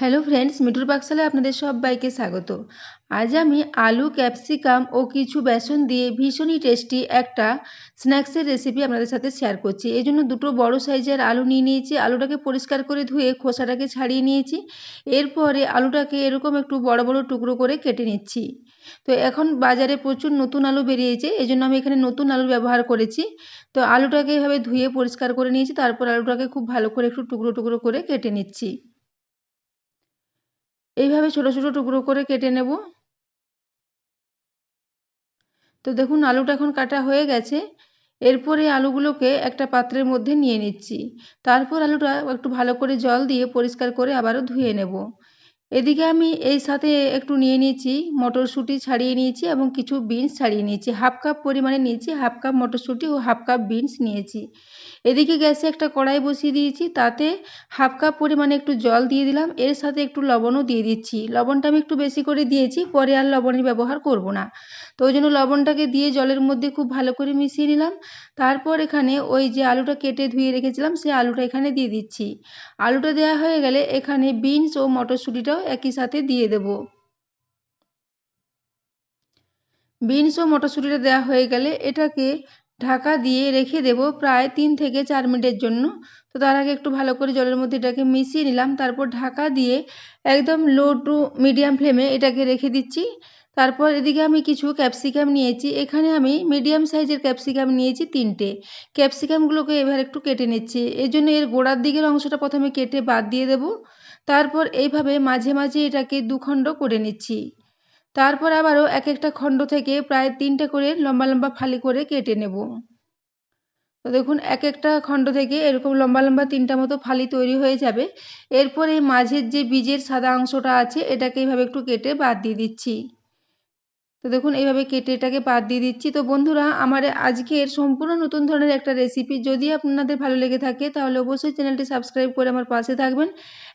Hello friends, মিঠুর পাকশালায় আপনাদের সবাইকে স্বাগত। আজ আমি আলু, ক্যাপসিকাম ও কিছু বেসন দিয়ে ভীষণই টেস্টি একটা স্ন্যাক্সের রেসিপি আপনাদের সাথে শেয়ার করছি। এই জন্য দুটো বড় সাইজের আলু নিয়ে নিয়েছি। আলুটাকে পরিষ্কার করে ধুয়ে খোসাটাকে ছাড়িয়ে নিয়েছি। এরপরে আলুটাকে এরকম একটু বড় বড় টুকরো করে কেটে নিচ্ছি। তো এখন বাজারে প্রচুর নতুন আলু বেরিয়েছে। এই জন্য আমি এখানে নতুন আলু ব্যবহার করেছি। তো আলুটাকে এভাবে ধুয়ে পরিষ্কার করে নিয়েছি। তারপর আলুটাকে খুব ভালো করে একটু টুকরো টুকরো করে কেটে নিচ্ছি। এইভাবে ছোটো ছোটো টুকরো করে কেটে নেব। তো দেখুন, আলুটা এখন কাটা হয়ে গেছে। এরপরে আলুগুলোকে একটা পাত্রের মধ্যে নিয়ে নিচ্ছি। তারপর আলুটা একটু ভালো করে জল দিয়ে পরিষ্কার করে আবারও ধুয়ে নেব। এদিকে আমি এই সাথে একটু নিয়ে নিয়েছি মটরশুঁটি ছাড়িয়ে নিয়েছি এবং কিছু বিনস ছাড়িয়ে নিয়েছি। হাফ কাপ পরিমাণে নিয়েছি, হাফ কাপ মটরশুঁটি ও হাফ কাপ বিনস নিয়েছি। এদিকে গ্যাসে একটা কড়াই বসিয়ে দিয়েছি, তাতে হাফ কাপ পরিমাণে একটু জল দিয়ে দিলাম। এর সাথে একটু লবণও দিয়ে দিচ্ছি। লবণটা আমি একটু বেশি করে দিয়েছি, পরে আর লবণের ব্যবহার করব না। তো ওই জন্য লবণটাকে দিয়ে জলের মধ্যে খুব ভালো করে মিশিয়ে নিলাম। তারপর এখানে ওই যে আলুটা কেটে ধুয়ে রেখেছিলাম সেই আলুটা এখানে দিয়ে দিচ্ছি। আলুটা দেওয়া হয়ে গেলে এখানে বিনস ও মটরশুঁটিটাও একই সাথে দিয়ে দেব। বিনস ও মটরশুঁটিটা দেওয়া হয়ে গেলে এটাকে ঢাকা দিয়ে রেখে দেব প্রায় তিন থেকে চার মিনিটের জন্য। তো তার আগে একটু ভালো করে জলের মধ্যে এটাকে মিশিয়ে নিলাম। তারপর ঢাকা দিয়ে একদম লো টু মিডিয়াম ফ্লেমে এটাকে রেখে দিচ্ছি। তারপর এদিকে আমি কিছু ক্যাপসিকাম নিয়েছি। এখানে আমি মিডিয়াম সাইজের ক্যাপসিকাম নিয়েছি তিনটে। ক্যাপসিকামগুলোকে এবার একটু কেটে নিচ্ছি। এই জন্য এর গোড়ার দিকের অংশটা প্রথমে কেটে বাদ দিয়ে দেব। তারপর এইভাবে মাঝে মাঝে এটাকে দুখণ্ড করে নিচ্ছি। তারপর আবারও এক একটা খণ্ড থেকে প্রায় তিনটে করে লম্বা লম্বা ফালি করে কেটে নেব। তো দেখুন, এক একটা খণ্ড থেকে এরকম লম্বা লম্বা তিনটা মতো ফালি তৈরি হয়ে যাবে। এরপর এই মাঝের যে বীজের সাদা অংশটা আছে, এটাকে এইভাবে একটু কেটে বাদ দিয়ে দিচ্ছি। তো দেখুন, এইভাবে কেটে এটাকে বাদ দিয়ে দিচ্ছি। তো বন্ধুরা, আমার আজকের সম্পূর্ণ নতুন ধরনের একটা রেসিপি যদি আপনাদের ভালো লেগে থাকে, তাহলে অবশ্যই চ্যানেলটি সাবস্ক্রাইব করে আমার পাশে থাকবেন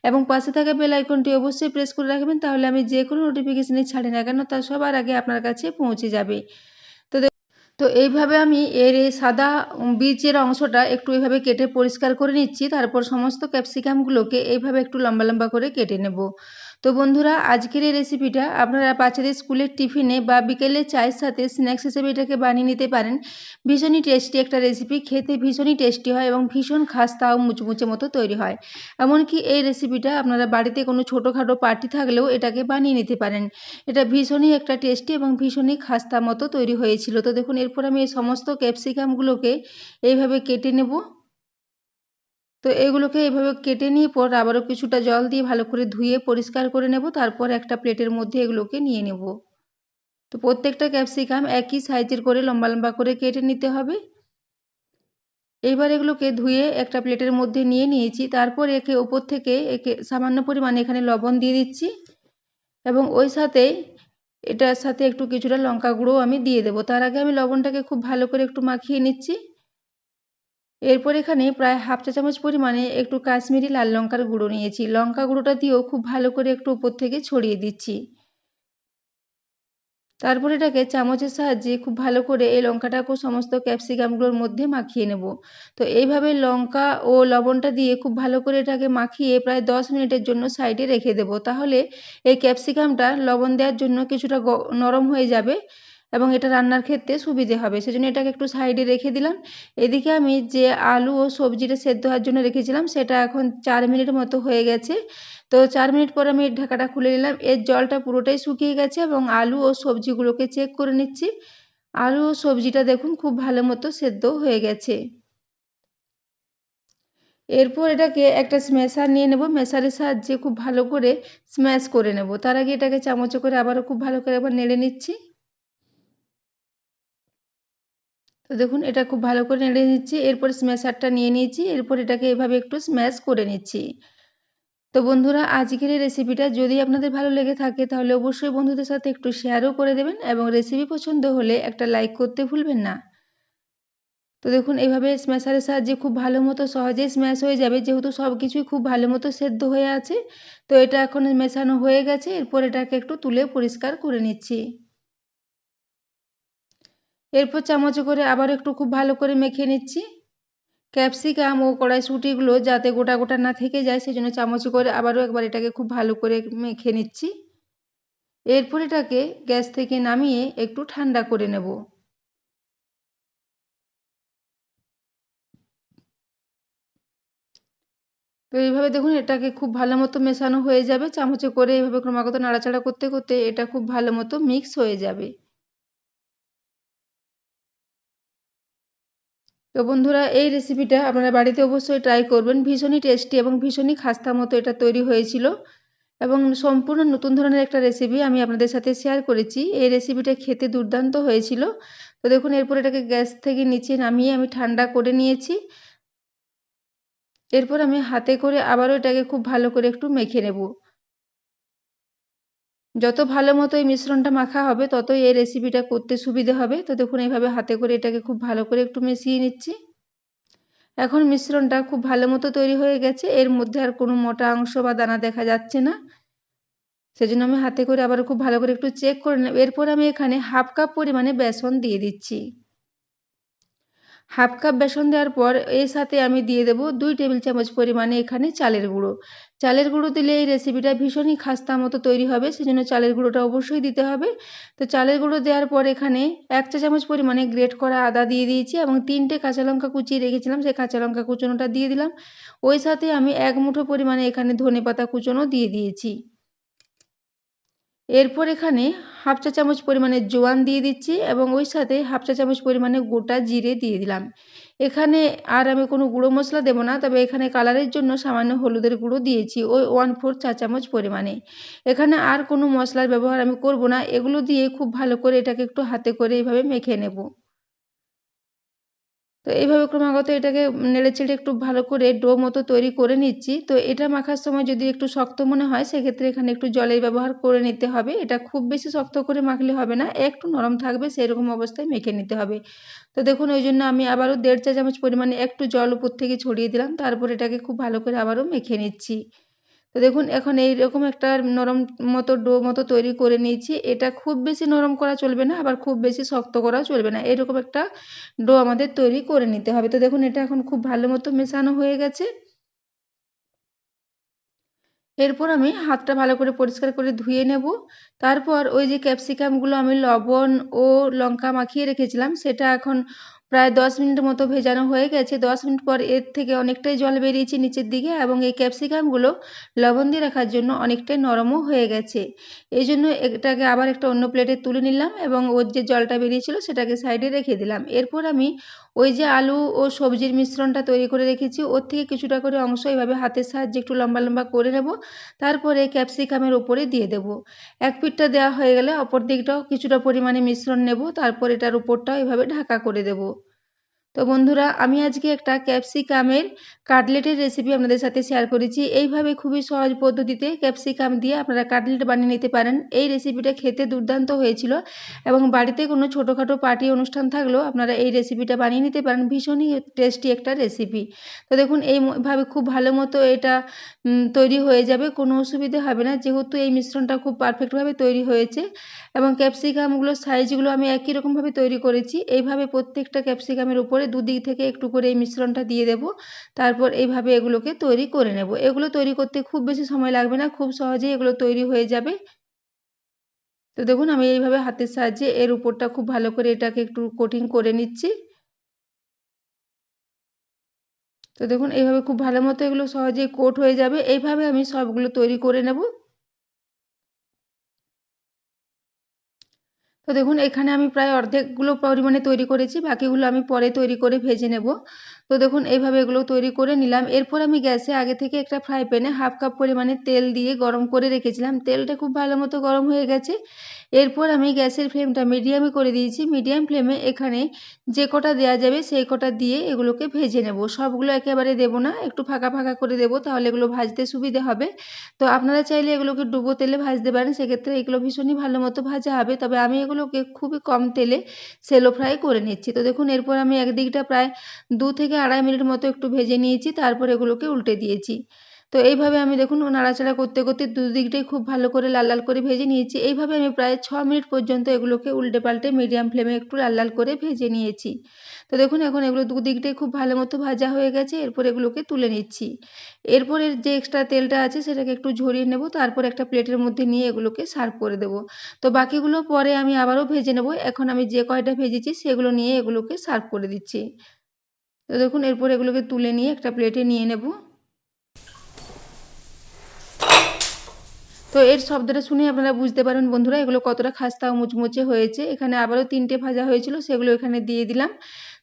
এবং পাশে থাকা বেল আইকনটি অবশ্যই প্রেস করে রাখবেন, তাহলে আমি যে কোনো নোটিফিকেশানে ছাড়ি না কেন, তা সবার আগে আপনার কাছে পৌঁছে যাবে। তো তো এইভাবে আমি এর এই সাদা বীজের অংশটা একটু এইভাবে কেটে পরিষ্কার করে নিচ্ছি। তারপর সমস্ত ক্যাপসিকামগুলোকে এইভাবে একটু লম্বা লম্বা করে কেটে নেব। তো বন্ধুরা, আজকের এই রেসিপিটা আপনারা বাচ্চাদের স্কুলের টিফিনে বা বিকেলে চায়ের সাথে স্ন্যাক্স হিসেবে এটাকে বানিয়ে নিতে পারেন। ভীষণই টেস্টি একটা রেসিপি খেতে ভীষণই টেস্টি হয় এবং ভীষণ খাস্তাও মুচমুচে মতো তৈরি হয়। এমনকি এই রেসিপিটা আপনারা বাড়িতে কোনো ছোটোখাটো পার্টি থাকলেও এটাকে বানিয়ে নিতে পারেন। এটা ভীষণই একটা টেস্টি এবং ভীষণই খাস্তা মতো তৈরি হয়েছিল। তো দেখুন, এরপর আমি এই সমস্ত ক্যাপসিকামগুলোকে এইভাবে কেটে নেব। তো এগুলোকে এভাবে কেটে নিয়ে পর আবারও কিছুটা জল দিয়ে ভালো করে ধুয়ে পরিষ্কার করে নেব, তারপর একটা প্লেটের মধ্যে এগুলোকে নিয়ে নেব। তো প্রত্যেকটা ক্যাপসিকাম একই সাইজের করে লম্বা লম্বা করে কেটে নিতে হবে। এইবার এগুলোকে ধুয়ে একটা প্লেটের মধ্যে নিয়ে নিয়েছি, তারপর একে ওপর থেকে একে সামান্য পরিমাণে এখানে লবণ দিয়ে দিচ্ছি এবং ওই সাথে এটার সাথে একটু কিছুটা লঙ্কা গুঁড়োও আমি দিয়ে দেবো। তার আগে আমি লবণটাকে খুব ভালো করে একটু মাখিয়ে নিচ্ছি। এরপর এখানে প্রায় হাফ চা চামচ পরিমাণে একটু কাশ্মীরি লাল লঙ্কার গুঁড়ো নিয়েছি। লঙ্কা গুঁড়োটা দিয়েও খুব ভালো করে একটু উপর থেকে ছড়িয়ে দিচ্ছি। তারপর এটাকে চামচের সাহায্যে খুব ভালো করে এই লঙ্কাটাকে সমস্ত ক্যাপসিকামগুলোর মধ্যে মাখিয়ে নেব। তো এইভাবে লঙ্কা ও লবণটা দিয়ে খুব ভালো করে এটাকে মাখিয়ে প্রায় দশ মিনিটের জন্য সাইডে রেখে দেব। তাহলে এই ক্যাপসিকামটা লবণ দেওয়ার জন্য কিছুটা নরম হয়ে যাবে। এবং এটা রান্নার ক্ষেত্রে সুবিধে হবে। সেজন্য এটাকে একটু সাইডে রেখে দিলাম। এদিকে আমি যে আলু ও সবজিটা সেদ্ধ হওয়ার জন্য রেখেছিলাম, সেটা এখন চার মিনিট মতো হয়ে গেছে। তো চার মিনিট পর আমি ঢাকাটা খুলে নিলাম। এর জলটা পুরোটাই শুকিয়ে গেছে এবং আলু ও সবজিগুলোকে চেক করে নিচ্ছি। আলু ও সবজিটা দেখুন খুব ভালো মতো সেদ্ধ হয়ে গেছে। এরপর এটাকে একটা স্ম্যাশার নিয়ে নেব। মেশারের সাহায্যে খুব ভালো করে স্ম্যাশ করে নেব। তার আগে এটাকে চামচে করে আবারও খুব ভালো করে আবার নেড়ে নিচ্ছি। তো দেখুন, এটা খুব ভালো করে নেড়ে নিচ্ছি। এরপর স্ম্যাশারটা নিয়ে নিয়েছি। এরপর এটাকে এভাবে একটু স্ম্যাশ করে নিচ্ছি। তো বন্ধুরা, আজকের এই রেসিপিটা যদি আপনাদের ভালো লেগে থাকে, তাহলে অবশ্যই বন্ধুদের সাথে একটু শেয়ারও করে দেবেন এবং রেসিপি পছন্দ হলে একটা লাইক করতে ভুলবেন না। তো দেখুন এইভাবে স্ম্যাশারের সাহায্যে খুব ভালো মতো সহজেই স্ম্যাশ হয়ে যাবে। যেহেতু সব কিছুই খুব ভালো মতো সেদ্ধ হয়ে আছে, তো এটা এখন মেশানো হয়ে গেছে। এরপর এটাকে একটু তুলে পরিষ্কার করে নিচ্ছি। এরপর চামচে করে আবার একটু খুব ভালো করে মেখে নিচ্ছি। ক্যাপসিকাম ও কড়াইশুঁটিগুলো যাতে গোটা গোটা না থেকে যায় সেই জন্য চামচে করে আবারও একবার এটাকে খুব ভালো করে মেখে নিচ্ছি। এরপর এটাকে গ্যাস থেকে নামিয়ে একটু ঠান্ডা করে নেব। তো এইভাবে দেখুন, এটাকে খুব ভালো মতো মেশানো হয়ে যাবে। চামচে করে এইভাবে ক্রমাগত নাড়াচাড়া করতে করতে এটা খুব ভালো মতো মিক্স হয়ে যাবে। তো বন্ধুরা, এই রেসিপিটা আপনারা বাড়িতে অবশ্যই ট্রাই করবেন। ভীষণই টেস্টি এবং ভীষণই খাস্তা মতো এটা তৈরি হয়েছিল। এবং সম্পূর্ণ নতুন ধরনের একটা রেসিপি আমি আপনাদের সাথে শেয়ার করেছি। এই রেসিপিটা খেতে দুর্দান্ত হয়েছিল। তো দেখুন, এরপর এটাকে গ্যাস থেকে নিচে নামিয়ে আমি ঠান্ডা করে নিয়েছি। এরপর আমি হাতে করে আবারও এটাকে খুব ভালো করে একটু মেখে নেব। যত ভালো মতো এই মিশ্রণটা মাখা হবে, ততই এই রেসিপিটা করতে সুবিধে হবে। তো দেখুন, এইভাবে হাতে করে এটাকে খুব ভালো করে একটু মিশিয়ে নিচ্ছি। এখন মিশ্রণটা খুব ভালো মতো তৈরি হয়ে গেছে। এর মধ্যে আর কোনো মোটা অংশ বা দানা দেখা যাচ্ছে না। সেজন্য আমি হাতে করে আবার খুব ভালো করে একটু চেক করে নেব। এরপর আমি এখানে হাফ কাপ পরিমাণে বেসন দিয়ে দিচ্ছি। হাফ কাপ বেসন দেওয়ার পর এর সাথে আমি দিয়ে দেব দুই টেবিল চামচ পরিমাণে এখানে চালের গুঁড়ো। চালের গুঁড়ো দিলে এই রেসিপিটা ভীষণই খাস্তা মতো তৈরি হবে, সেজন্য চালের গুঁড়োটা অবশ্যই দিতে হবে। তো চালের গুঁড়ো দেওয়ার পর এখানে এক চা চামচ পরিমাণে গ্রেট করা আদা দিয়ে দিয়েছি এবং তিনটে কাঁচা লঙ্কা কুচিয়ে রেখেছিলাম, সেই কাঁচা লঙ্কা কুচনোটা দিয়ে দিলাম। ওই সাথে আমি এক মুঠো পরিমাণে এখানে ধনে পাতা কুচনো দিয়ে দিয়েছি। এরপর এখানে হাফ চা চামচ পরিমাণে জোয়ান দিয়ে দিচ্ছি এবং ওই সাথে হাফ চা চামচ পরিমাণে গোটা জিরে দিয়ে দিলাম। এখানে আর আমি কোনো গুঁড়ো মশলা দেবো না, তবে এখানে কালারের জন্য সামান্য হলুদের গুঁড়ো দিয়েছি ওই ওয়ান ফোর চা চামচ পরিমাণে। এখানে আর কোনো মশলার ব্যবহার আমি করব না, এগুলো দিয়ে খুব ভালো করে এটাকে একটু হাতে করে এইভাবে মেখে নেব। তো এইভাবে ক্রমাগত এটাকে নেড়ে চেড়ে একটু ভালো করে ডো মতো তৈরি করে নিচ্ছি। তো এটা মাখার সময় যদি একটু শক্ত মনে হয়, সেক্ষেত্রে এখানে একটু জলের ব্যবহার করে নিতে হবে। এটা খুব বেশি শক্ত করে মাখলে হবে না, একটু নরম থাকবে, সেরকম অবস্থায় মেখে নিতে হবে। তো দেখুন, ওই জন্য আমি আবারও দেড় চা চামচ পরিমাণে একটু জল উপর থেকে ছড়িয়ে দিলাম। তারপর এটাকে খুব ভালো করে আবারও মেখে নিচ্ছি। তো দেখুন, এখন এই রকম একটা নরম মতো ডো মতো তৈরি করে নিয়েছি। এটা খুব বেশি নরম করা চলবে না, আবার খুব বেশি শক্ত করাও চলবে না। এরকম একটা ডো আমাদের তৈরি করে নিতে হবে। তো দেখুন, এটা এখন খুব ভালো মতো মেশানো হয়ে গেছে। এরপর আমি হাতটা ভালো করে পরিষ্কার করে ধুয়ে নেব। তারপর ওই যে ক্যাপসিকামগুলো আমি লবণ ও লঙ্কা মাখিয়ে রেখেছিলাম, সেটা এখন প্রায় দশ মিনিট মতো ভেজানো হয়ে গেছে। দশ মিনিট পর এর থেকে অনেকটাই জল বেরিয়েছে নিচের দিকে এবং এই ক্যাপসিকামগুলো লবণ দিয়ে রাখার জন্য অনেকটাই নরমও হয়ে গেছে। এই জন্য এটাকে আবার একটা অন্য প্লেটে তুলে নিলাম এবং ওর যে জলটা বেরিয়েছিল সেটাকে সাইডে রেখে দিলাম। এরপর আমি ওই যে আলু ও সবজির মিশ্রণটা তৈরি করে রেখেছি, ওর থেকে কিছুটা করে অংশ এইভাবে হাতের সাহায্যে একটু লম্বা লম্বা করে নেব, তারপরে ক্যাপসিকামের ওপরে দিয়ে দেব। এক পিঠটা দেওয়া হয়ে গেলে অপর দিকটাও কিছুটা পরিমাণে মিশ্রণ নেব, তারপর এটার উপরটাও এভাবে ঢাকা করে দেব। তো বন্ধুরা, আমি আজকে একটা ক্যাপসিকামের কাটলেটের রেসিপি আপনাদের সাথে শেয়ার করেছি। এইভাবে খুবই সহজ পদ্ধতিতে ক্যাপসিকাম দিয়ে আপনারা কাটলেট বানিয়ে নিতে পারেন। এই রেসিপিটা খেতে দুর্দান্ত হয়েছিল এবং বাড়িতে কোনো ছোটোখাটো পার্টি অনুষ্ঠান থাকলেও আপনারা এই রেসিপিটা বানিয়ে নিতে পারেন। ভীষণই টেস্টি একটা রেসিপি তো দেখুন, এইভাবে খুব ভালো মতো এটা তৈরি হয়ে যাবে, কোনো অসুবিধে হবে না। যেহেতু এই মিশ্রণটা খুব পারফেক্টভাবে তৈরি হয়েছে এবং ক্যাপসিকামগুলোর সাইজগুলো আমি একই রকমভাবে তৈরি করেছি। এইভাবে প্রত্যেকটা ক্যাপসিকামের উপরে দুদিক থেকে একটু করে এই মিশ্রণটা দিয়ে দেব। তারপর এইভাবে এগুলোকে তৈরি করে নেব। এগুলো তৈরি করতে খুব বেশি সময় লাগবে না, খুব সহজেই এগুলো তৈরি হয়ে যাবে। তো দেখুন, আমি এইভাবে হাতের সাহায্যে এর উপরটা খুব ভালো করে এটাকে একটু কোটিং করে নিচ্ছি। তো দেখুন, এইভাবে খুব ভালো মতো এগুলো সহজেই কোট হয়ে যাবে। এইভাবে আমি সবগুলো তৈরি করে নেব। তো দেখুন, এখানে আমি প্রায় অর্ধেকগুলো পরিমাণে তৈরি করেছি, বাকিগুলো আমি পরে তৈরি করে ভেজে নেব। তো দেখুন, এইভাবে এগুলো তৈরি করে নিলাম। এরপর আমি গ্যাসে আগে থেকে একটা ফ্রাই প্যানে হাফ কাপ পরিমাণে তেল দিয়ে গরম করে রেখেছিলাম। তেলটা খুব ভালো মতো গরম হয়ে গেছে। এরপর আমি গ্যাসের ফ্লেমটা মিডিয়ামে করে দিয়েছি। মিডিয়াম ফ্লেমে এখানে যে কটা দেওয়া যাবে সেই কটা দিয়ে এগুলোকে ভেজে নেব। সবগুলো একেবারে দেব না, একটু ফাঁকা ফাঁকা করে দেব, তাহলে এগুলো ভাজতে সুবিধে হবে। তো আপনারা চাইলে এগুলোকে ডুবো তেলে ভাজতে পারেন, সেক্ষেত্রে এগুলো ভীষণই ভালো মতো ভাজা হবে। তবে আমি এগুলোকে খুবই কম তেলে সেলো ফ্রাই করে নিচ্ছি। তো দেখুন, এরপর আমি একদিকটা প্রায় দু থেকে আড়াই মিনিট মতো একটু ভেজে নিয়েছি, তারপর এগুলোকে উল্টে দিয়েছি। তো এইভাবে আমি দেখুন নাড়াচাড়া করতে করতে দুদিকটাই খুব ভালো করে লাল লাল করে ভেজে নিয়েছি। এইভাবে আমি প্রায় ছ মিনিট পর্যন্ত এগুলোকে উল্টে পাল্টে মিডিয়াম ফ্লেমে একটু লাল লাল করে ভেজে নিয়েছি। তো দেখুন এখন এগুলো দুদিকটাই খুব ভালো মতো ভাজা হয়ে গেছে, এরপর এগুলোকে তুলে নিচ্ছি। এরপরের যে এক্সট্রা তেলটা আছে সেটাকে একটু ঝরিয়ে নেব, তারপর একটা প্লেটের মধ্যে নিয়ে এগুলোকে সার্ভ করে দেবো। তো বাকিগুলো পরে আমি আবারও ভেজে নেব, এখন আমি যে কয়টা ভেজেছি সেগুলো নিয়ে এগুলোকে সার্ভ করে দিচ্ছি। তো দেখুন, এরপর এগুলোকে তুলে নিয়ে একটা প্লেটে নিয়ে নেব। তো এর শব্দটা শুনে আপনারা বুঝতে পারেন বন্ধুরা, এগুলো কতটা খাস্তা ও মুচমুচে হয়েছে। এখানে আবারও তিনটে ভাজা হয়েছিল, সেগুলো এখানে দিয়ে দিলাম।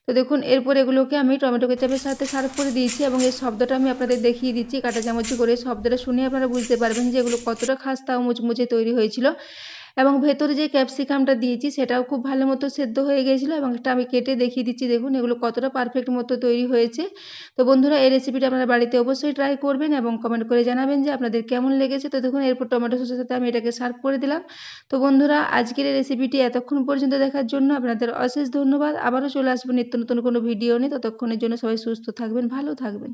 তো দেখুন, এরপর এগুলোকে আমি টমেটো কেচাপের সাথে সার্ভ করে দিয়েছি এবং এই শব্দটা আমি আপনাদের দেখিয়ে দিচ্ছি, কাটা চামচি করে। শব্দটা শুনে আপনারা বুঝতে পারবেন যে এগুলো কতটা খাস্তা ও মুচমুচে তৈরি হয়েছিল। এবং ভেতরে যে ক্যাপসিকামটা দিয়েছি, সেটাও খুব ভালো মতো সেদ্ধ হয়ে গিয়েছিল এবং এটা আমি কেটে দেখিয়ে দিচ্ছি। দেখুন, এগুলো কতটা পারফেক্ট মতো তৈরি হয়েছে। তো বন্ধুরা, এই রেসিপিটা আপনারা বাড়িতে অবশ্যই ট্রাই করবেন এবং কমেন্ট করে জানাবেন যে আপনাদের কেমন লেগেছে। তো দেখুন, এরপর টমেটো সসের সাথে আমি এটাকে সার্ভ করে দিলাম। তো বন্ধুরা, আজকের এই রেসিপিটি এতক্ষণ পর্যন্ত দেখার জন্য আপনাদের অশেষ ধন্যবাদ। আবারও চলে আসবেন নিত্য নতুন কোনো ভিডিও নিয়ে। ততক্ষণের জন্য সবাই সুস্থ থাকবেন, ভালো থাকবেন।